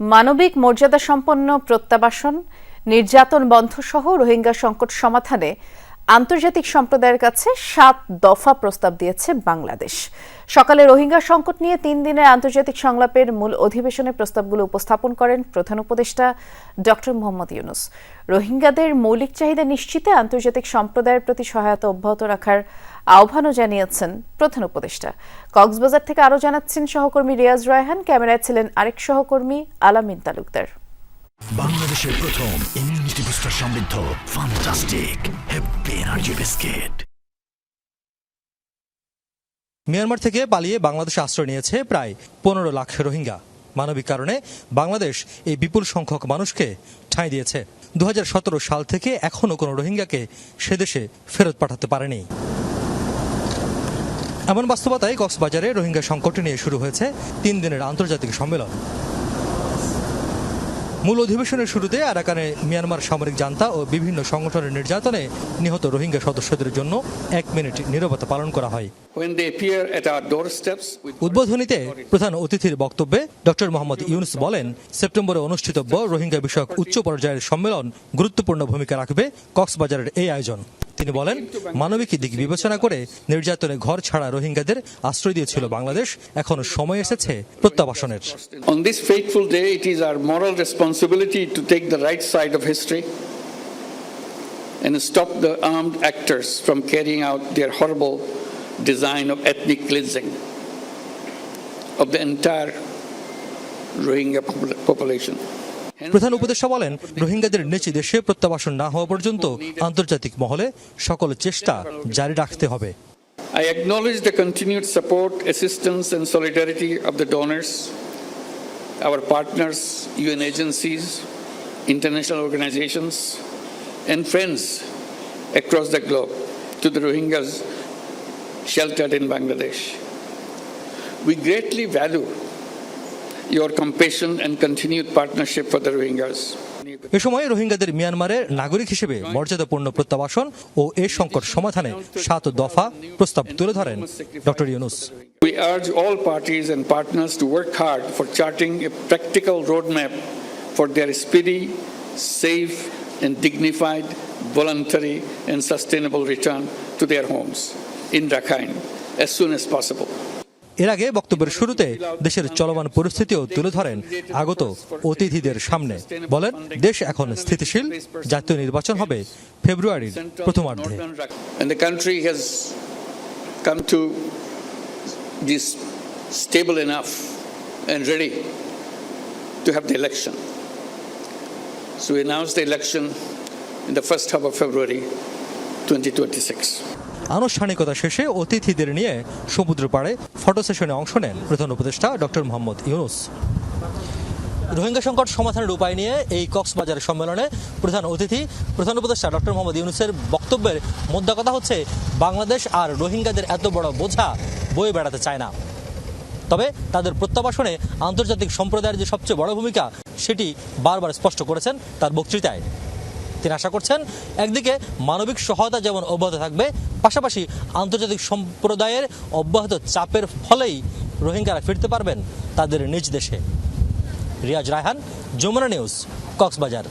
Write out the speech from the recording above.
মানবিক মর্যাদা সম্পন্ন প্রত্যাবাসন নির্যাতন বন্ধ সহ রোহিঙ্গা সংকট সমাধানে আন্তর্জাতিক সম্প্রদায়ের কাছে সাত দফা প্রস্তাব দিয়েছে বাংলাদেশ। সকালে রোহিঙ্গা সংকট নিয়ে তিন দিনের আন্তর্জাতিক সংলাপের মূল অধিবেশনে প্রস্তাবগুলো উপস্থাপন করেন প্রধান উপদেষ্টা ডক্টর মোহাম্মদ ইউনুস। রোহিঙ্গাদের মৌলিক চাহিদা নিশ্চিতে আন্তর্জাতিক সম্প্রদায়ের প্রতি সহায়তা অব্যাহত রাখার আহ্বানও জানিয়েছেন প্রধান উপদেষ্টা। কক্সবাজার থেকে আরও জানাচ্ছেন সহকর্মী রিয়াজ রায়হান। ক্যামেরায় ছিলেন আরেক সহকর্মী আলামিন তালুকদার। বাংলাদেশের প্রথম ইমিউনিটি বুস্টার সমৃদ্ধ ফান্টাস্টিক এনার্জি বিস্কিট মিয়ানমার থেকে পালিয়ে বাংলাদেশে আশ্রয় নিয়েছে প্রায় পনেরো লাখ রোহিঙ্গা। মানবিক কারণে বাংলাদেশ এই বিপুল সংখ্যক মানুষকে ঠাঁই দিয়েছে। দু হাজার সতেরো সাল থেকে এখনও কোনো রোহিঙ্গাকে সে দেশে ফেরত পাঠাতে পারেনি। এমন বাস্তবতায় কক্সবাজারে রোহিঙ্গা সংকট নিয়ে শুরু হয়েছে তিন দিনের আন্তর্জাতিক সম্মেলন। মূল অধিবেশনের শুরুতে আরাকানে মিয়ানমার সামরিক জান্তা ও বিভিন্ন সংগঠনের নির্যাতনে নিহত রোহিঙ্গা সদস্যদের জন্য এক মিনিট নিরবতা পালন করা হয়। উদ্বোধনীতে প্রধান অতিথির বক্তব্যে ডক্টর মোহাম্মদ ইউনুস বলেন সেপ্টেম্বরে অনুষ্ঠিতব্য রোহিঙ্গা বিষয়ক উচ্চ পর্যায়ের সম্মেলন গুরুত্বপূর্ণ ভূমিকা রাখবে কক্সবাজারের এই আয়োজন। তিনি বলেন মানবিক দিক বিবেচনা করে নির্যাতনে ঘর ছাড়া রোহিঙ্গাদের আশ্রয় দিয়েছিল বাংলাদেশ এখন সময় এসেছে প্রত্যাবাসনের on this fateful day it is our moral responsibility to take the right side of history and stop the armed actors from carrying out their horrible design of ethnic cleansing of the entire Rohingya population. প্রধান উপদেষ্টা বলেন রোহিঙ্গাদের নিজ দেশে প্রত্যাবাসন না হওয়া পর্যন্ত আন্তর্জাতিক মহলে সকল চেষ্টা জারি রাখতে হবে I acknowledge the continued support, assistance, and solidarity of the donors, our partners, UN agencies, international organizations, and friends across the globe to the Rohingyas sheltered in Bangladesh. We greatly value your compassion and continued partnership for the Rohingyas. এ সময় রোহিঙ্গাদের মিয়ানমারের নাগরিক হিসেবে মর্যাদাপূর্ণ প্রত্যাবাসন ও এ সংকট সমাধানে সাত দফা প্রস্তাব তুলে ধরেন doctor Yunus We urge all parties and partners to work hard for charting a practical roadmap for their speedy, safe, and dignified, voluntary, and sustainable return to their homes in Rakhine as soon as possible. এর আগে বক্তব্যের শুরুতে দেশের চলমান পরিস্থিতিও তুলে ধরেন আগত অতিথিদের সামনে বলেন দেশ এখন স্থিতিশীল জাতীয় নির্বাচন হবে ফেব্রুয়ারির প্রথমার্ধে come to this stable enough and ready to have the election. So we announced the election in the first half of February 2026. আনুষ্ঠানিকতা শেষে অতিথিদের নিয়ে সমুদ্র পাড়ে ফটো সেশনে অংশ নেন প্রধান উপদেষ্টা ডক্টর মোহাম্মদ ইউনুস। রোহিঙ্গা সংকট সমাধানের উপায় নিয়ে এই কক্সবাজার সম্মেলনে প্রধান অতিথি, প্রধান উপদেষ্টা ডক্টর মোহাম্মদ ইউনুসের বক্তব্যের মোদ্দা কথা হচ্ছে, বাংলাদেশ আর রোহিঙ্গাদের এত বড় বোঝা বয়ে বেড়াতে চায় না। তবে তাদের প্রত্যাবাসনে আন্তর্জাতিক সম্প্রদায়ের যে সবচেয়ে বড় ভূমিকা, সেটি বারবার স্পষ্ট করেছেন তার বক্তৃতায়। তিনি আশা করছেন একদিকে মানবিক সহায়তা যেমন অব্যাহত থাকবে, পাশাপাশি আন্তর্জাতিক সম্প্রদায়ের অব্যাহত চাপের ফলেই রোহিঙ্গারা ফিরতে পারবেন তাদের নিজ দেশে। রিয়াজ রায়হান, যমুনা নিউজ, কক্সবাজার।